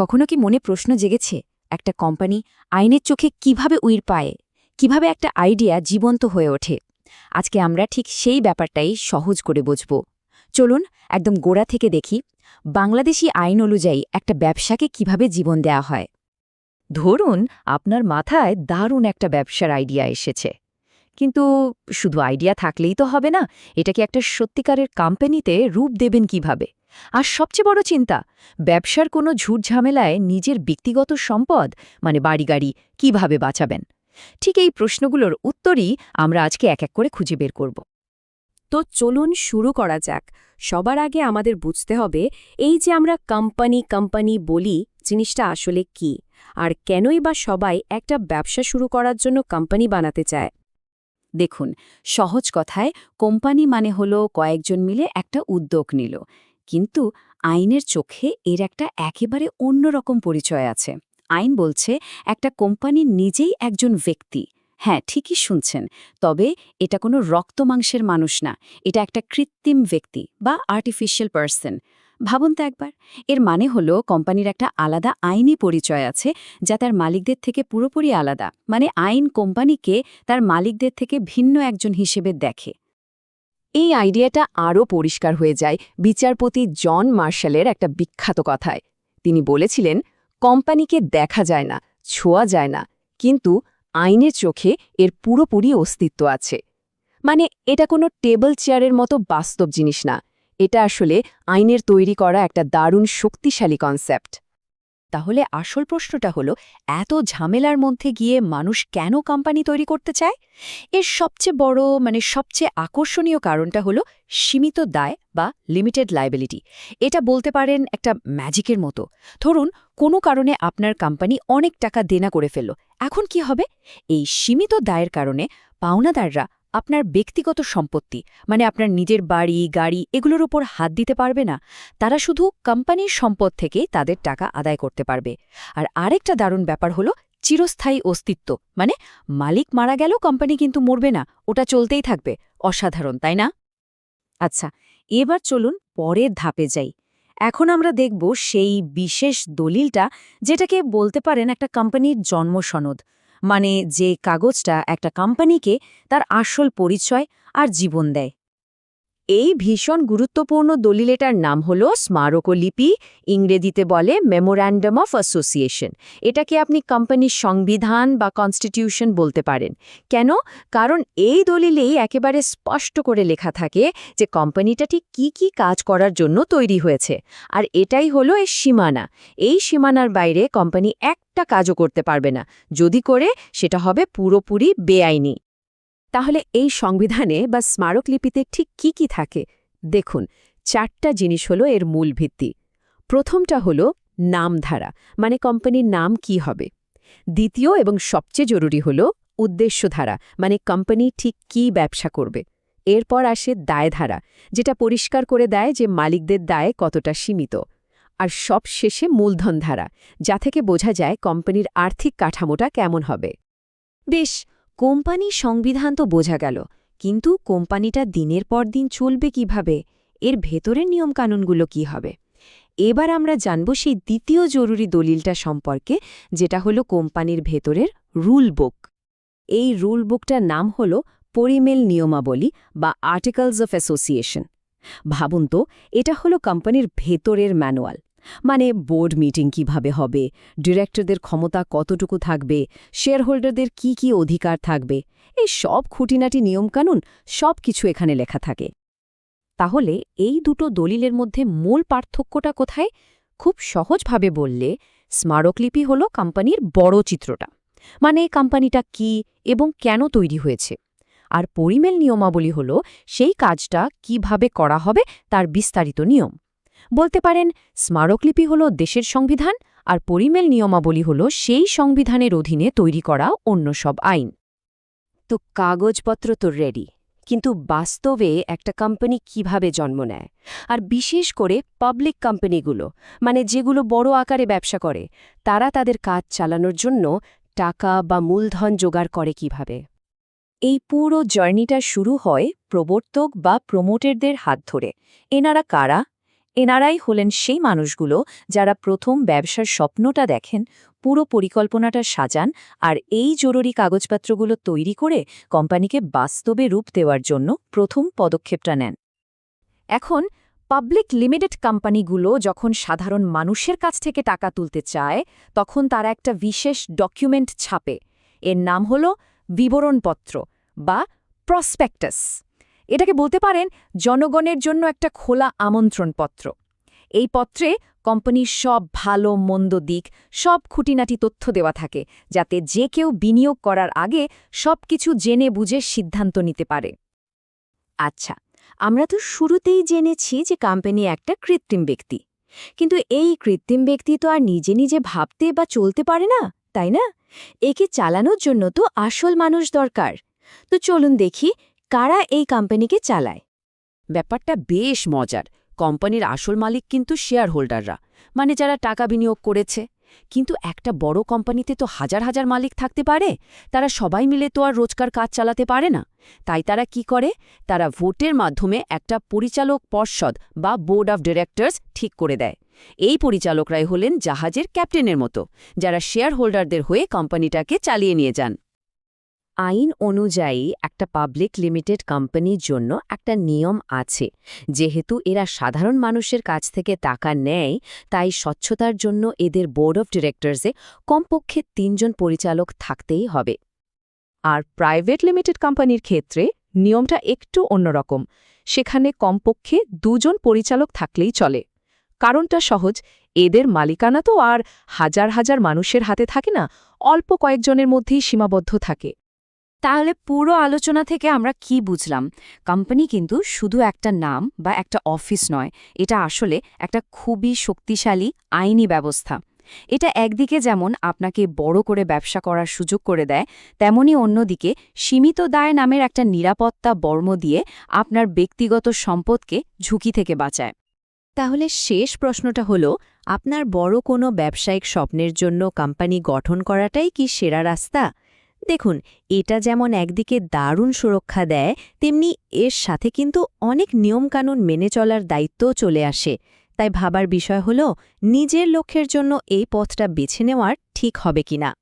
কখনো কি মনে প্রশ্ন জেগেছে, একটা কোম্পানি আইনের চোখে কীভাবে উইর পায়, কীভাবে একটা আইডিয়া জীবন্ত হয়ে ওঠে? আজকে আমরা ঠিক সেই ব্যাপারটাই সহজ করে বুঝব। চলুন একদম গোড়া থেকে দেখি, বাংলাদেশি আইন অনুযায়ী একটা ব্যবসাকে কীভাবে জীবন দেয়া হয়। ধরুন, আপনার মাথায় দারুণ একটা ব্যবসার আইডিয়া এসেছে। কিন্তু শুধু আইডিয়া থাকলেই তো হবে না এটাকে একটা সত্যিকারের কোম্পানিতে রূপ দেবেন কীভাবে? আর সবচেয়ে বড় চিন্তা, ব্যবসার কোনো ঝুট ঝামেলায় নিজের ব্যক্তিগত সম্পদ মানে বাড়ি-গাড়ি কীভাবে বাঁচাবেন? ঠিক এই প্রশ্নগুলোর উত্তরই আমরা আজকে এক এক করে খুঁজে বের করব। তো চলুন শুরু করা যাক। সবার আগে আমাদের বুঝতে হবে, এই যে আমরা কোম্পানি কোম্পানি বলি, জিনিসটা আসলে কি? আর কেনই বা সবাই একটা ব্যবসা শুরু করার জন্য কোম্পানি বানাতে চায়? দেখুন, সহজ কথায় কোম্পানি মানে হলো কয়েকজন মিলে একটা উদ্যোগ নিল। কিন্তু আইনের চোখে এর একটা একেবারে অন্যরকম পরিচয় আছে। আইন বলছে, একটা কোম্পানি নিজেই একজন ব্যক্তি। হ্যাঁ ঠিকই শুনছেন, তবে এটা কোনো রক্তমাংসের মানুষ না, এটা একটা কৃত্রিম ব্যক্তি বা আর্টিফিশিয়াল পার্সন ভাবুন তো একবার, এর মানে হলো কোম্পানির একটা আলাদা আইনি পরিচয় আছে, যা তার মালিকদের থেকে পুরোপুরি আলাদা। মানে আইন কোম্পানিকে তার মালিকদের থেকে ভিন্ন একজন হিসেবে দেখে। এই আইডিয়াটা আরও পরিষ্কার হয়ে যায় বিচারপতি জন মার্শালের একটা বিখ্যাত কথায়। তিনি বলেছিলেন, কোম্পানিকে দেখা যায় না, ছোঁয়া যায় না, কিন্তু আইনের চোখে এর পুরোপুরি অস্তিত্ব আছে। মানে এটা কোনো টেবল চেয়ারের মতো বাস্তব জিনিস না। এটা আসলে আইনের তৈরি করা একটা দারুণ শক্তিশালী কনসেপ্ট। তাহলে আসল প্রশ্নটা হলো, এত ঝামেলার মধ্যে গিয়ে মানুষ কেন কোম্পানি তৈরি করতে চায়? এর সবচেয়ে বড় মানে সবচেয়ে আকর্ষণীয় কারণটা হলো সীমিত দায় বা লিমিটেড লাইবিলিটি এটা বলতে পারেন একটা ম্যাজিকের মতো। ধরুন, কোনো কারণে আপনার কোম্পানি অনেক টাকা দেনা করে ফেলল। এখন কি হবে? এই সীমিত দায়ের কারণে পাওনাদাররা আপনার ব্যক্তিগত সম্পত্তি মানে আপনার নিজের বাড়ি, গাড়ি, এগুলোর উপর হাত দিতে পারবে না। তারা শুধু কোম্পানির সম্পদ থেকে তাদের টাকা আদায় করতে পারবে। আর আরেকটা দারুণ ব্যাপার হলো চিরস্থায়ী অস্তিত্ব মানে মালিক মারা গেল, কোম্পানি কিন্তু মরবে না, ওটা চলতেই থাকবে। অসাধারণ, তাই না? আচ্ছা এবার চলুন পরের ধাপে যাই। এখন আমরা দেখব সেই বিশেষ দলিলটা, যেটাকে বলতে পারেন একটা কোম্পানির জন্মসনদ। মানে যে কাগজটা একটা কোম্পানিকে তার আসল পরিচয় আর জীবন দেয়। এই ভীষণ গুরুত্বপূর্ণ দলিলেটার নাম হল স্মারকলিপি, ইংরেজিতে বলে মেমোর্যান্ডাম অফ অ্যাসোসিয়েশন। এটাকে আপনি কোম্পানির সংবিধান বা কনস্টিটিউশন বলতে পারেন। কেন? কারণ এই দলিলেই একেবারে স্পষ্ট করে লেখা থাকে যে কোম্পানিটা ঠিক কী কী কাজ করার জন্য তৈরি হয়েছে। আর এটাই হলো এর সীমানা। এই সীমানার বাইরে কোম্পানি একটা কাজও করতে পারবে না। যদি করে, সেটা হবে পুরোপুরি বেআইনি। তাহলে এই সংবিধানে বা স্মারকলিপিতে ঠিক কি কি থাকে? দেখুন, চারটা জিনিস হলো এর মূল ভিত্তি। প্রথমটা হলো নামধারা মানে কোম্পানির নাম কি হবে? দ্বিতীয় এবং সবচেয়ে জরুরি হলো উদ্দেশ্যধারা মানে কোম্পানি ঠিক কি ব্যবসা করবে। এরপর আসে দায়ধারা, যেটা পরিষ্কার করে দেয় যে মালিকদের দায় কতটা সীমিত। আর সব শেষে মূলধন ধারা যা থেকে বোঝা যায় কোম্পানির আর্থিক কাঠামোটা কেমন হবে। বেশ কোম্পানি সংবিধান তো বোঝা গেল, কিন্তু কোম্পানিটা দিনের পর দিন চলবে কীভাবে? এর ভেতরের নিয়মকানুনগুলো কি হবে? এবার আমরা জানব সেই দ্বিতীয় জরুরি দলিলটা সম্পর্কে, যেটা হলো কোম্পানির ভেতরের রুল বুক এই রুল বুকটার নাম হল পরিমেল নিয়মাবলী বা আর্টিকলস অফ অ্যাসোসিয়েশন। ভাবুন তো, এটা হলো কোম্পানির ভেতরের ম্যানুয়াল। মানে বোর্ড মিটিং কীভাবে হবে? ডিরেক্টরদের ক্ষমতা কতটুকু থাকবে? শেয়ারহোল্ডারদের কি কি অধিকার থাকবে? এই সব খুঁটিনাটি নিয়মকানুন সব কিছু এখানে লেখা থাকে। তাহলে এই দুটো দলিলের মধ্যে মূল পার্থক্যটা কোথায়? খুব সহজভাবে বললে স্মারকলিপি হল কোম্পানির বড় চিত্রটা। মানে কোম্পানিটা কি এবং কেন তৈরি হয়েছে? আর পরিমেল নিয়মাবলী হল সেই কাজটা কীভাবে করা হবে তার বিস্তারিত নিয়ম। বলতে পারেন, স্মারকলিপি হল দেশের সংবিধান আর পরিমেল নিয়মাবলী হল সেই সংবিধানের অধীনে তৈরি করা অন্য সব আইন। তো কাগজপত্র তো রেডি কিন্তু বাস্তবে একটা কোম্পানি কীভাবে জন্ম নেয়? আর বিশেষ করে পাবলিক কোম্পানিগুলো মানে যেগুলো বড় আকারে ব্যবসা করে, তারা তাদের কাজ চালানোর জন্য টাকা বা মূলধন জোগাড় করে কীভাবে? এই পুরো জার্নিটা শুরু হয় প্রবর্তক বা প্রমোটারদের হাত ধরে। এনারা কারা? এনারাই হলেন সেই মানুষগুলো যারা প্রথম ব্যবসার স্বপ্নটা দেখেন, পুরো পরিকল্পনাটা সাজান আর এই জরুরি কাগজপত্রগুলো তৈরি করে কোম্পানিকে বাস্তবে রূপ দেওয়ার জন্য প্রথম পদক্ষেপটা নেন। এখন পাবলিক লিমিটেড কোম্পানিগুলো যখন সাধারণ মানুষের কাছ থেকে টাকা তুলতে চায়, তখন তারা একটা বিশেষ ডকুমেন্ট ছাপে। এর নাম হল বিবরণপত্র বা প্রসপেক্টাস। এটাকে বলতে পারেন জনগণের জন্য একটা খোলা আমন্ত্রণপত্র। এই পত্রে কোম্পানির সব ভালো, মন্দ দিক, সব খুঁটিনাটি তথ্য দেওয়া থাকে, যাতে যে কেউ বিনিয়োগ করার আগে সব কিছু জেনে বুঝে সিদ্ধান্ত নিতে পারে। আচ্ছা আমরা তো শুরুতেই জেনেছি যে কোম্পানি একটা কৃত্রিম ব্যক্তি। কিন্তু এই কৃত্রিম ব্যক্তি তো আর নিজে নিজে ভাবতে বা চলতে পারে না, তাই না? একে চালানোর জন্য তো আসল মানুষ দরকার। তো চলুন দেখি কারা এই কোম্পানিকে চালায়? ব্যাপারটা বেশ মজার। কোম্পানির আসল মালিক কিন্তু শেয়ার হোল্ডাররা মানে যারা টাকা বিনিয়োগ করেছে। কিন্তু একটা বড় কোম্পানিতে তো হাজার হাজার মালিক থাকতে পারে। তারা সবাই মিলে তো আর রোজকার কাজ চালাতে পারে না। তাই তারা কি করে? তারা ভোটের মাধ্যমে একটা পরিচালক পর্ষদ বা বোর্ড অফ ডিরেক্টরস ঠিক করে দেয়। এই পরিচালকরাই হলেন জাহাজের ক্যাপ্টেনের মতো, যারা শেয়ার হোল্ডারদের হয়ে কোম্পানিটাকে চালিয়ে নিয়ে যান। আইন অনুযায়ী একটা পাবলিক লিমিটেড কোম্পানির জন্য একটা নিয়ম আছে। যেহেতু এরা সাধারণ মানুষের কাছ থেকে টাকা নেয়, তাই স্বচ্ছতার জন্য এদের বোর্ড অফ ডিরেক্টরসে কমপক্ষে তিনজন পরিচালক থাকতেই হবে। আর প্রাইভেট লিমিটেড কোম্পানির ক্ষেত্রে নিয়মটা একটু অন্যরকম। সেখানে কমপক্ষে দুজন পরিচালক থাকলেই চলে। কারণটা সহজ, এদের মালিকানা তো আর হাজার হাজার মানুষের হাতে থাকে না, অল্প কয়েকজনের মধ্যেই সীমাবদ্ধ থাকে। তাহলে পুরো আলোচনা থেকে আমরা কি বুঝলাম? কোম্পানি কিন্তু শুধু একটা নাম বা একটা অফিস নয়, এটা আসলে একটা খুবই শক্তিশালী আইনি ব্যবস্থা। এটা একদিকে যেমন আপনাকে বড় করে ব্যবসা করার সুযোগ করে দেয়, তেমনি অন্যদিকে সীমিত দায় নামের একটা নিরাপত্তা বর্ম দিয়ে আপনার ব্যক্তিগত সম্পদকে ঝুঁকি থেকে বাঁচায়। তাহলে শেষ প্রশ্নটা হলো, আপনার বড় কোনো ব্যবসায়িক স্বপ্নের জন্য কোম্পানি গঠন করাটাই কি সেরা রাস্তা? দেখুন, এটা যেমন একদিকে দারুণ সুরক্ষা দেয়, তেমনি এর সাথে কিন্তু অনেক নিয়মকানুন মেনে চলার দায়িত্বও চলে আসে। তাই ভাবার বিষয় হল, নিজের লক্ষ্যের জন্য এই পথটা বেছে নেওয়ার ঠিক হবে কিনা।